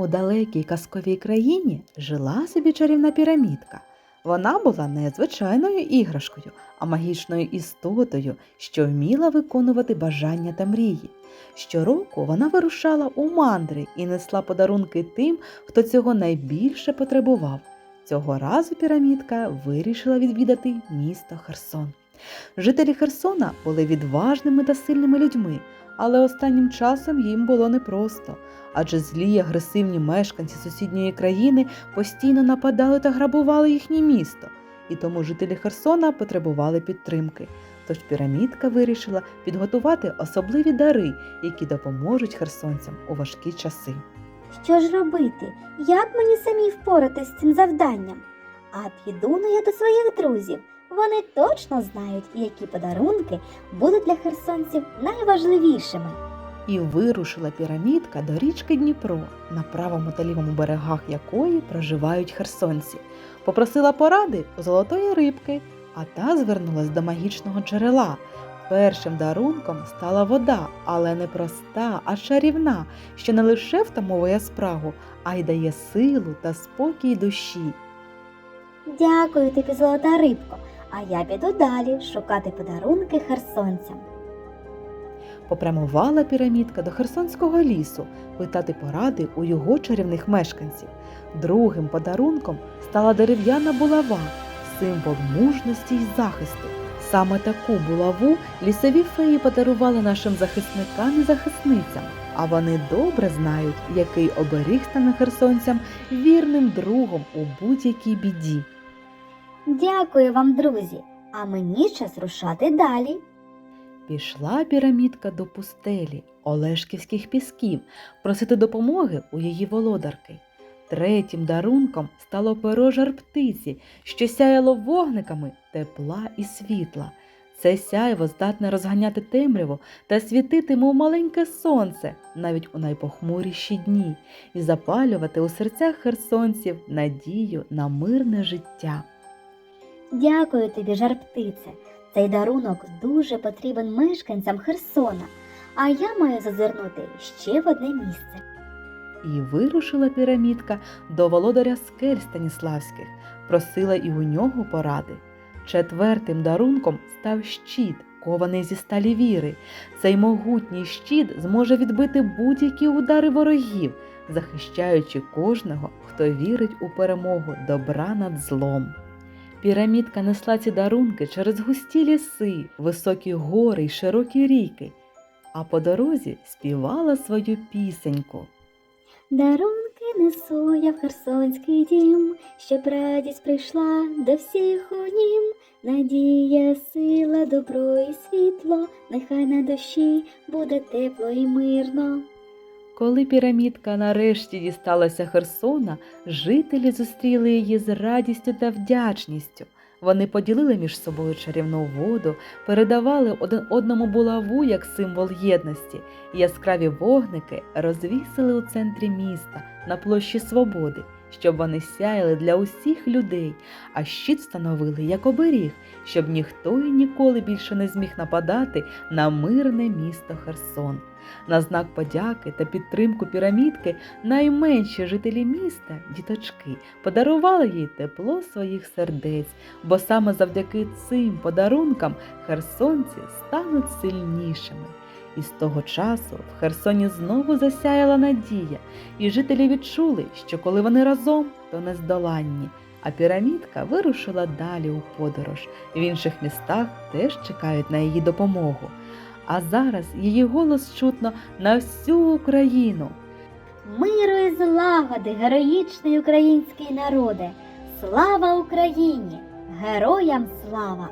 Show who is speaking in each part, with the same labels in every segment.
Speaker 1: У далекій казковій країні жила собі чарівна пірамідка. Вона була не звичайною іграшкою, а магічною істотою, що вміла виконувати бажання та мрії. Щороку вона вирушала у мандри і несла подарунки тим, хто цього найбільше потребував. Цього разу пірамідка вирішила відвідати місто Херсон. Жителі Херсона були відважними та сильними людьми, але останнім часом їм було непросто, адже злі агресивні мешканці сусідньої країни постійно нападали та грабували їхнє місто, і тому жителі Херсона потребували підтримки. Тож пірамідка вирішила підготувати особливі дари, які допоможуть херсонцям у важкі часи.
Speaker 2: Що ж робити? Як мені самій впоратись з цим завданням? А піду ну я до своїх друзів. Вони точно знають, які подарунки будуть для херсонців найважливішими.
Speaker 1: І вирушила пірамідка до річки Дніпро, на правому та лівому берегах якої проживають херсонці. Попросила поради у золотої рибки, а та звернулась до магічного джерела. Першим дарунком стала вода, але не проста, а чарівна, що не лише втамовує спрагу, а й дає силу та спокій душі.
Speaker 2: Дякую тобі, золота рибко. А я піду далі шукати подарунки херсонцям.
Speaker 1: Попрямувала пірамідка до Херсонського лісу питати поради у його чарівних мешканців. Другим подарунком стала дерев'яна булава, символ мужності й захисту. Саме таку булаву лісові феї подарували нашим захисникам і захисницям, а вони добре знають, який оберіг стане херсонцям вірним другом у будь-якій біді.
Speaker 2: Дякую вам, друзі. А мені час рушати далі.
Speaker 1: Пішла пірамідка до пустелі Олешківських пісків просити допомоги у її володарки. Третім дарунком стало перо жар птиці, що сяяло вогниками тепла і світла. Це сяйво здатне розганяти темряву та світити, мов маленьке сонце, навіть у найпохмуріші дні, і запалювати у серцях херсонців надію на мирне життя.
Speaker 2: Дякую тобі, жар птице. Цей дарунок дуже потрібен мешканцям Херсона, а я маю зазирнути ще в одне місце.
Speaker 1: І вирушила пірамідка до володаря скель Станіславських, просила і у нього поради. Четвертим дарунком став щит, кований зі сталі віри. Цей могутній щит зможе відбити будь-які удари ворогів, захищаючи кожного, хто вірить у перемогу добра над злом. Пірамідка несла ці дарунки через густі ліси, високі гори й широкі ріки, а по дорозі співала свою пісеньку.
Speaker 2: Дарунки несу я в Херсонський дім, щоб радість прийшла до всіх у нім. Надія, сила, добро і світло, нехай на душі буде тепло і мирно.
Speaker 1: Коли пірамідка нарешті дісталася Херсона, жителі зустріли її з радістю та вдячністю. Вони поділили між собою чарівну воду, передавали один одному булаву як символ єдності, і яскраві вогники розвісили у центрі міста на площі Свободи, щоб вони сяяли для усіх людей, а щит встановили як оберіг, щоб ніхто і ніколи більше не зміг нападати на мирне місто Херсон. На знак подяки та підтримку пірамідки найменші жителі міста, діточки, подарували їй тепло своїх сердець, бо саме завдяки цим подарункам херсонці стануть сильнішими. І з того часу в Херсоні знову засяяла надія, і жителі відчули, що коли вони разом, то нездоланні. А пірамідка вирушила далі у подорож. В інших містах теж чекають на її допомогу. А зараз її голос чутно на всю Україну.
Speaker 2: Миру і злагоди, героїчний український народе! Слава Україні! Героям слава!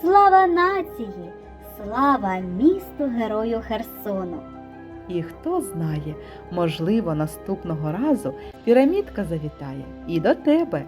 Speaker 2: Слава нації! Слава місту герою Херсону!
Speaker 1: І хто знає, можливо, наступного разу пірамідка завітає і до тебе.